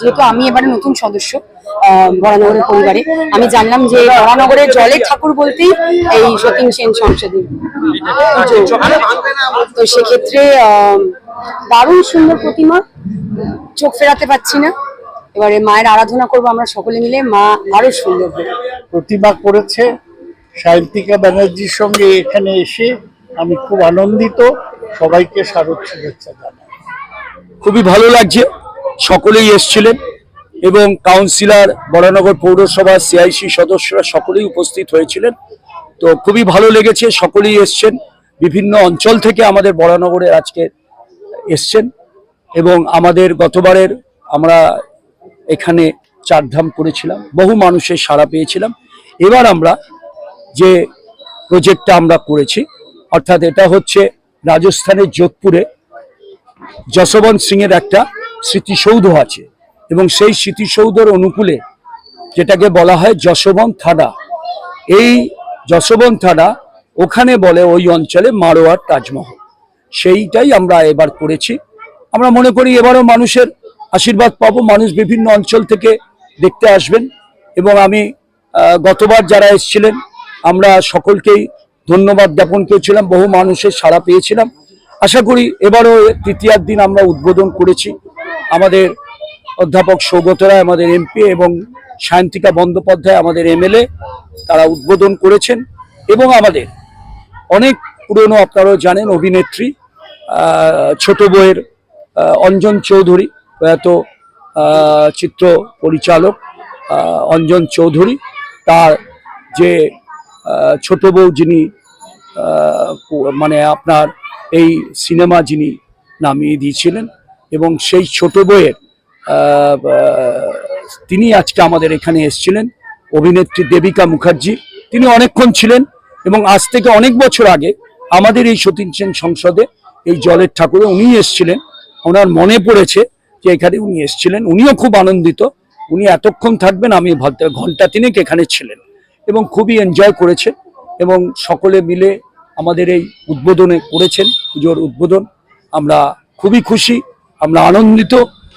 যেহেতু আমি এবারে নতুন সদস্য আহ, বরানগরের পরিবারে আমি জানলাম যে বরানগরের জলের ঠাকুর বলতেই এই সতীন সেন সংসদে তো সেক্ষেত্রে আহ, দারুণ সুন্দর প্রতিমা চোখ ফেরাতে পাচ্ছি না। এবারে মায়ের আরাধনা করব আমরা সকলে মিলে মা আরও সুন্দর প্রতিমা করেছে সাহিত্যিকা ব্যানার্জির সঙ্গে এখানে এসে আমি খুব আনন্দিত। সবাইকে স্বাগত শুভেচ্ছা জানাই। খুবই ভালো লাগছে। সকলেই এসছিলেন এবং কাউন্সিলর বরানগর পৌরসভা সিআইসি সদস্যরা সকলেই উপস্থিত হয়েছিলেন। তো খুবই ভালো লেগেছে, সকলেই এসছেন। বিভিন্ন অঞ্চল থেকে আমাদের বরানগরে আজকে এসছেন এবং আমাদের গতবারের আমরা এখানে চারধাম করেছিলাম, বহু মানুষের সাড়া পেয়েছিলাম। এবার আমরা যে প্রজেক্টটা আমরা করেছি, অর্থাৎ এটা হচ্ছে রাজস্থানের যোধপুরে যশবন্ত সিং এর একটা স্মৃতিসৌধ আছে এবং সেই স্মৃতিসৌধের অনুকূলে যেটাকে বলা হয় যশবন্ত থানা। এই যশবন্ত থানা ওখানে বলে ওই অঞ্চলে মারোয়ার তাজমহল। সেইটাই আমরা এবার করেছি। আমরা মনে করি এবারও মানুষের আশীর্বাদ পাবো। মানুষ বিভিন্ন অঞ্চল থেকে দেখতে আসবেন এবং আমি গতবার যারা এসেছিলেন, আমরা সকলকেই ধন্যবাদ জ্ঞাপন করেছিলাম। বহু মানুষের সাড়া পেয়েছিলাম। আশা করি এবারও তৃতীয়ার দিন আমরা উদ্বোধন করেছি। আমাদের অধ্যাপক সৌগত রায় আমাদের এমপি এবং সায়ন্তিকা বন্দ্যোপাধ্যায়, আমাদের এমএলএ, তারা উদ্বোধন করেছেন এবং আমাদের অনেক পুরনো, আপনারাও জানেন, অভিনেত্রী ছোট বইয়ের অঞ্জন চৌধুরী, প্রয়াত চিত্র পরিচালক অঞ্জন চৌধুরী, তার যে ছোট বউ যিনি মানে আপনার এই সিনেমা যিনি নামিয়ে দিয়েছিলেন এবং সেই ছোট বইয়ের তিনি আজকে আমাদের এখানে এসেছিলেন, অভিনেত্রী দেবিকা মুখার্জি। তিনি অনেকক্ষণ ছিলেন এবং আজ থেকে অনেক বছর আগে আমাদের এই সতীন সেন সংসদে এই জলের ঠাকুরে উনি এসেছিলেন। ওনার মনে পড়েছে যে এখানে উনি এসেছিলেন। উনিও খুব আনন্দিত। উনি এতক্ষণ থাকবেন, আমি ঘণ্টা তিনেক এখানে ছিলেন এবং খুবই এনজয় করেছে এবং সকলে মিলে আমাদের এই উদ্বোধনে করেছেন। পুজোর উদ্বোধন। আমরা খুবই খুশি আমরা আনন্দিত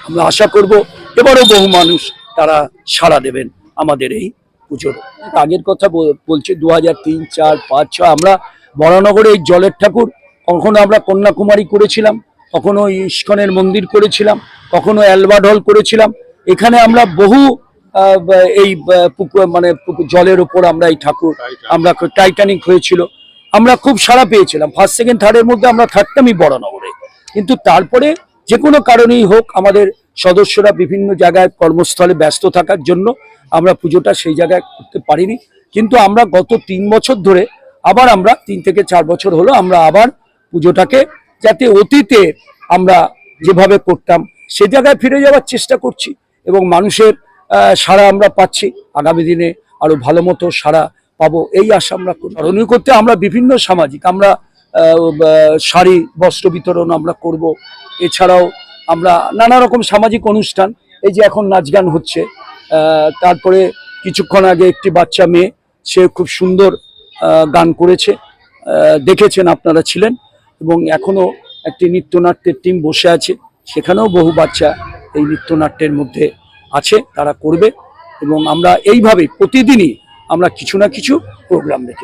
আমরা আশা করব এবারও বহু মানুষ তারা সাড়া দেবেন আমাদের এই পুজোর। আগের কথা বল- বলছি দু হাজার তিন চার পাঁচ ছয় আমরা বরানগরে এই জলের ঠাকুর কখনো আমরা কন্যাকুমারী করেছিলাম কখনো ইস্কনের মন্দির করেছিলাম কখনো অ্যালবার্ট হল করেছিলাম। এখানে আমরা বহু এই পুকুর মানে জলের উপর আমরা এই ঠাকুর আমরা টাইটানিক হয়েছিল। আমরা খুব সাড়া পেয়েছিলাম। ফার্স্ট সেকেন্ড থার্ডের মধ্যে আমরা থাকতামই বড়নগরে। কিন্তু তারপরে যে কোনো কারণেই হোক, আমাদের সদস্যরা বিভিন্ন জায়গায় কর্মস্থলে ব্যস্ত থাকার জন্য আমরা পুজোটা সেই জায়গায় করতে পারিনি। কিন্তু আমরা গত তিন বছর ধরে আবার আমরা, তিন থেকে চার বছর হলো, আমরা আবার পুজোটাকে যাতে অতীতে আমরা যেভাবে করতাম, সে জায়গায় ফিরে যাওয়ার চেষ্টা করছি এবং মানুষের সাড়া আমরা পাচ্ছি। আগামী দিনে আরও ভালো মতো সাড়া পাবো, এই আশা আমরা করি। স্মরণীয় করতে আমরা বিভিন্ন সামাজিক, আমরা শাড়ি, বস্ত্র বিতরণ আমরা করব। এছাড়াও আমরা নানা রকম সামাজিক অনুষ্ঠান, এই যে এখন নাচ গান হচ্ছে তারপরে কিছুক্ষণ আগে একটি বাচ্চা মেয়ে, সে খুব সুন্দর গান করেছে দেখেছেন আপনারা ছিলেন, এবং এখনও একটি নৃত্যনাট্যের টিম বসে আছে, সেখানেও বহু বাচ্চা এই নৃত্যনাট্যের মধ্যে আছে, তারা করবে, এবং আমরা এইভাবে প্রতিদিনই আমরা কিছু না কিছু প্রোগ্রাম রেখে